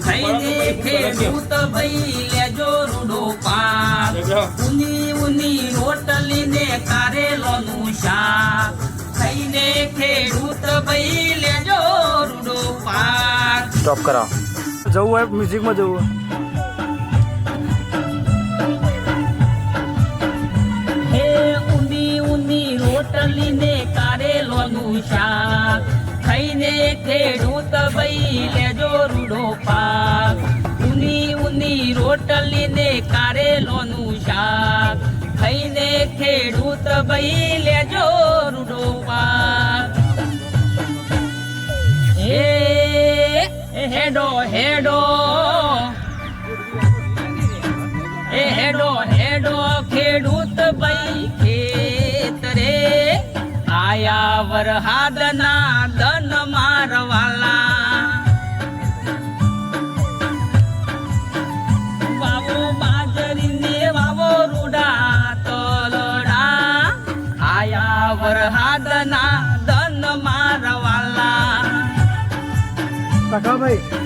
થઈને ખેડૂત ભાઈ લેજો રૂડો પાક. ઉની ઉની રોટલી ને કારેલોનું શાક. થઈને ખેડૂત ભાઈ લેજો રૂડો પાક. સ્ટોપ કરાવો. જવું હોય મ્યુઝિકમાં જવું રોટલી ને કારેલોનું શાક. ખાઈને ખેડૂત ભાઈ લેજો રૂડો પાક. ઊંડી ઊંડી રોટલી ને કારેલોનું શાક. ખાઈને ખેડૂત ભાઈ લેજો રૂડો પાક. હે હેડો હેડો. એ હેડો હેડો, ખેડૂત ભાઈ ખેતરે. આયા વરહાદના કાકાભાઈ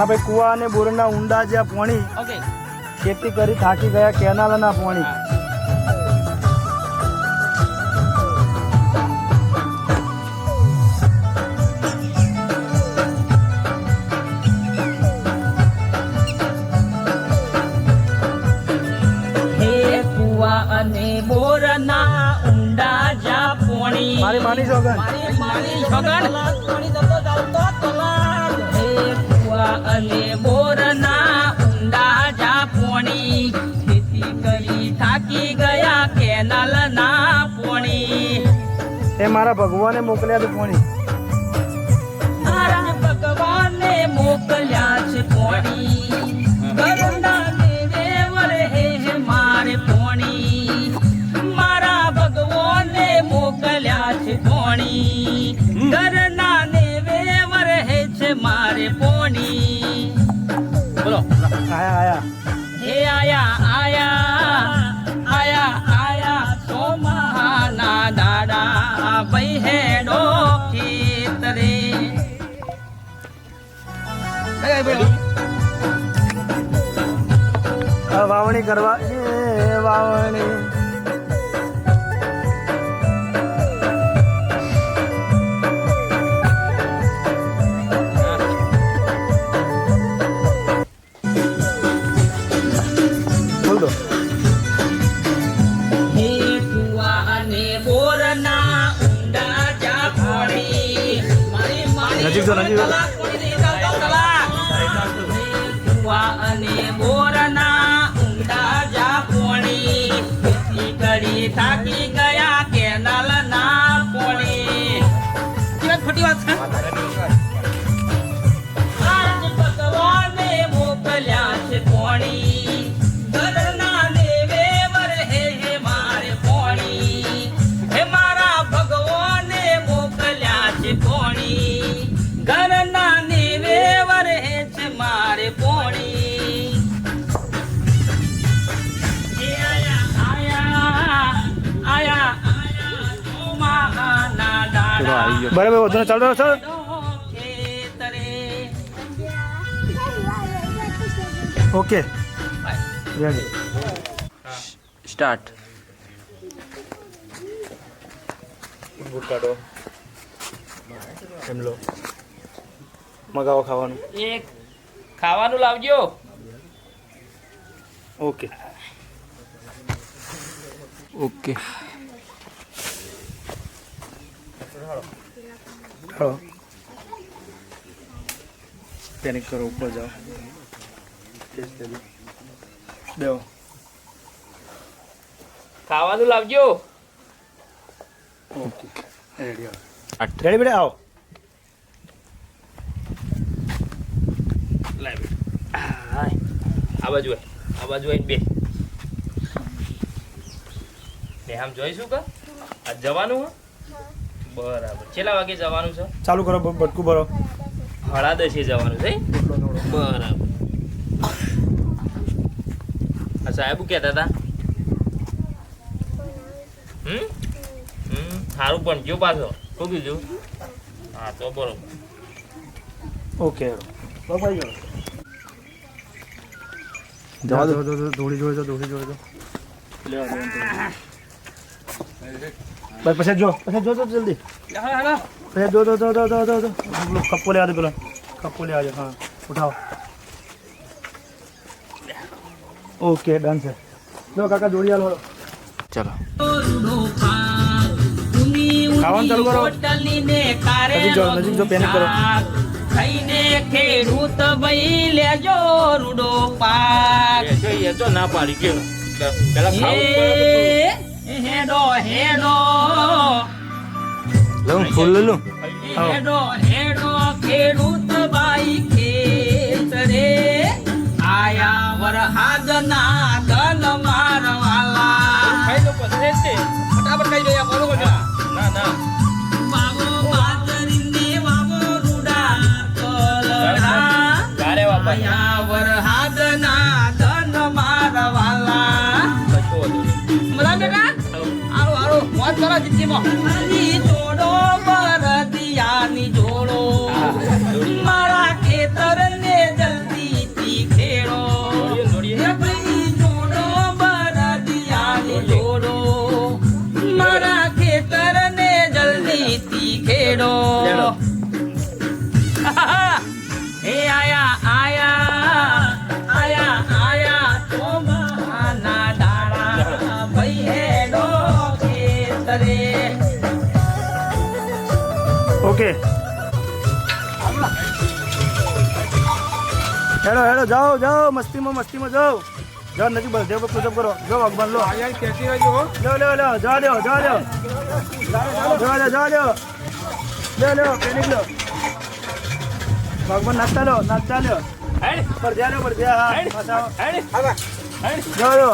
ઓના ભાઈ કુવા અને બોરના ઊંડા જ્યાં પોણી ખેતી કરી થાકી ગયા કેનાલના પોણી. હે. કુવા અને બોરના ઊંડા જા પોણી. મારી માની સોગન મારી માની સોગન અને બોરના ઊંડા ખેતી કરી થાકી ગયા કેનાલના પોણી. એ મારા ભગવાને મોકલ્યા છે પોણી. મારા ભગવાને મોકલ્યા છે પોણી. કરુણા દેવે વરહે હે મારે પોણી. મારા ભગવાને મોકલ્યા છે પોણી. કરુણા દેવે વરહે છે મારે પોણી આયા આયા. હે આયા આયા આયા આયા સોમાના દાડા ભાઈ હેડો ખેતરે વાવણી કરવા એ વાવણી. બરાબર વધુ ચાલુ ખેતરે ઓકે. Ready start. બૂટ કાઢો. એમ લો. મગાવો ખાવાનું. એક. ખાવાનું લાવજો. ઓકે. ઓકે. હાલો પેનિક કરો ઉપર જાઓ. બેહો. ખાવાનું લાવજો. ઓકે રેડી આવો. રેડી બેટા આવો. આ બાજુ. આ બાજુ આવીને બે બે આમ જોઈશું કે? આ જવાનું હે? બરાબર. કેટલા વાગે જવાનું છે? ચાલુ કરો બટકું ભરો. હળા દસે જવાનું છે? બરાબર. આ સાહેબ કહેતા હતા? હમ? હમ સારું પણ જો પાછો. શું કીધું? હા તો બરોબર. ઓકે. જવા દો. દોડી જોડે જો દોડી જોડે જો. લેવા દે બસ પછી જો પછી જો જો જલ્દી. પછી જો જો જો જો જો જો જો. કપ્પો લેવા દે પેલો. કપ્પો લેવા દે હા. ઉઠાવો. ઓકે ડન છે. જો કાકા જોડી આલો ચલો. ખાવાનું ચાલુ કરો. નજીક જો નજીક જો પેનિક કરો. થઈને ખેડૂત ભાઈ લેજો રૂડો પાક. એ તો ના પાડી ગયો. પેલા હેડો હેડો. લઉં ફૂલ લઉં. હેડો હેડો ખેડૂત ભાઈ જોડો મારા ખેતરને ઓકે. હેડો હેડો જાઓ જાઓ મસ્તીમાં મસ્તીમાં જાઓ. જાઓ નજીક બસ દેવ પુષઅપ કરો. જો અકબર લો. લો લો લો જવા દો જવા દો જવા દો જવા દો લો લો પેનિક લો ભગવાન નાસ્તા લો નાસ્તા લો પર ધ્યાન પર ધ્યાન. હા દો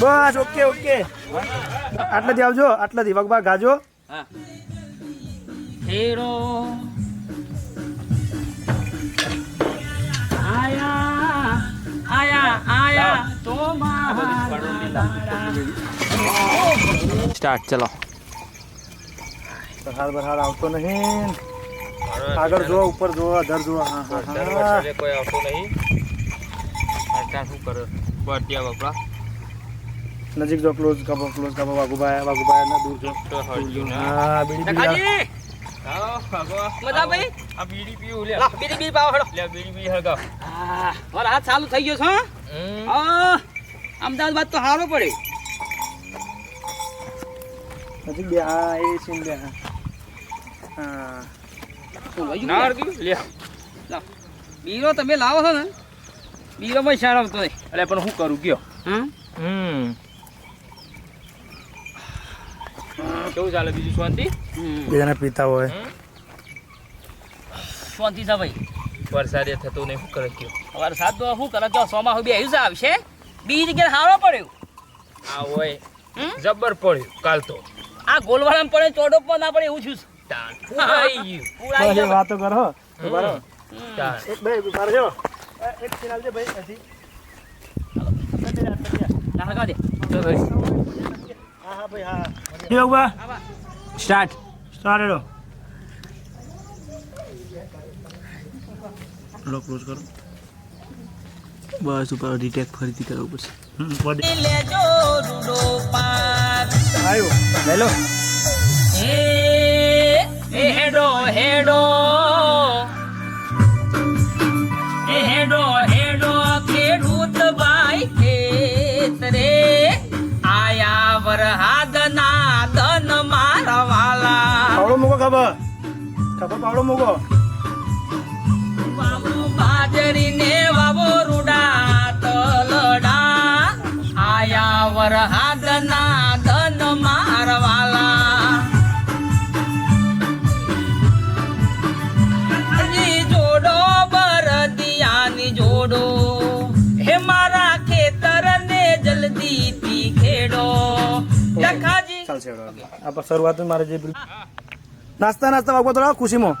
બસ ઓકે ઓકે. આટલાથી આવજો આટલાથી વગબા ગાજો. હેરો આયા આયા આયા ચોમાના દાડા સ્ટાર્ટ ચલો. બહાર બહાર આવતો નહીં. આગળ જો ઉપર જો અધર જો હા હા હા. કોઈ આવતું નહીં. અત્યારે શું કરે? બટિયા બાપડા નજીક જો ક્લોઝ કાપો ક્લોઝ કાપો વાઘુભાઈ વાઘુભાઈ ના દૂર જો. હા. બીડી બીડી મજા ભાઈ આ બીડી પીવું લે. લા બીડી બી પાવ હેડો. લે બીડી બી હળગાવ. આ મારો હાથ ચાલુ થઈ ગયો છે હો? અમદાવાદ બાદ તો હારો પડે. નજીક બે હા એ સીન બે હા. હા. બીરો તમે લાવો છો ને. બીરો માં શાળ આવતો હોય પણ શું કરું ગયો. હમ. કેવું ચાલે બીજું શાંતિ? બીજાના પીતા હોય. શાંતિ છે ભાઈ. વરસાદે થતો નહીં શું કરે કયો વરસાદ તો શું કરે જો સોમાં બે આવ્યું આવશે. બીજી જગ્યાએ હારો પડ્યો. આ હોય. હમ? જબ્બર પડ્યું કાલ તો. આ ગોલવાળામાં પડે ચોડો પણ ના પડે એવું છું. વાતો કરો બરો હમ. તાન એક ભાઈ હજી. હળગાવ દે ભાઈ હા યો બા. આવા. સ્ટાર્ટ સ્ટાર્ટ હેડો. લો ક્લોઝ કરો. બસ ઉપર રીટેક ફરીથી કરવું પડશે. હમ બોડી પાર. આવ્યો લઈ લો હે એ હેડો હેડો. ખબર? ખબર પાવડો મૂકો. બાજરીને વાવો રૂડા તલડા. વરહાદના ધન મારવાલા. જોડો બરદિયાની જોડો. હે મારા ખેતરને જલ્દીથી ખેડો. લખાજી ચાલશે આ શરૂઆત મારે જે નાસ્તા નાસ્તા વાગવા થોડા ખુશીમાં.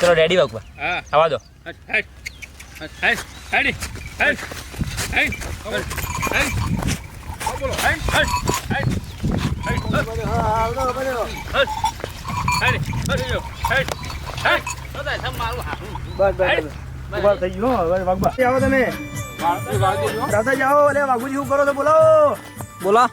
ચલો રેડી વાગવા. આવા દો. બોલો બસ બસ કરો તો બોલાવો બોલા.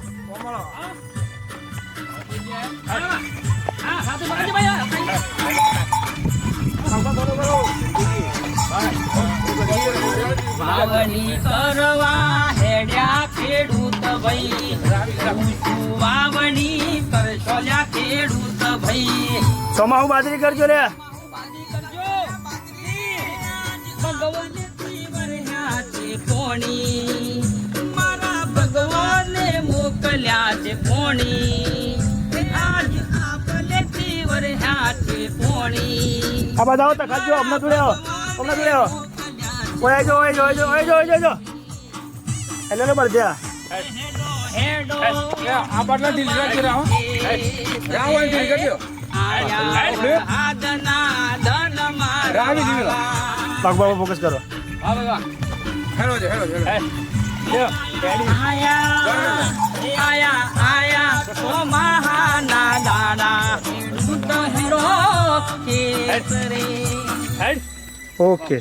વાવણી કરવા હેડ્યા ખેડૂત ભાઈ. વાવણી કરશો ખેડૂત ભાઈ? સમાવ બાજરી કરજો લે ભગવાનથી વર્ણ્યા છે કોણી. મારા ભગવાને મોકલ્યા છે કોણી. આજ આપલેથી વર્ણ્યા છે કોણી. આ બધા તો ખાજો હમણાં જોડે આવો હમણાં જોડે આવો. ઓય જો ઓય જો ઓય જો ઓય જો ઓય જો. એટલે ને આ બાટલા ઢીલ રાખી રહ્યા હો જ્યાં હોય ઢીલ કરી પાક બાબા ફોકસ કરો. હા બાબા. હેલો આયા આયા આયા ઓ મહાના દાદા હેરો કેસરી. ઓકે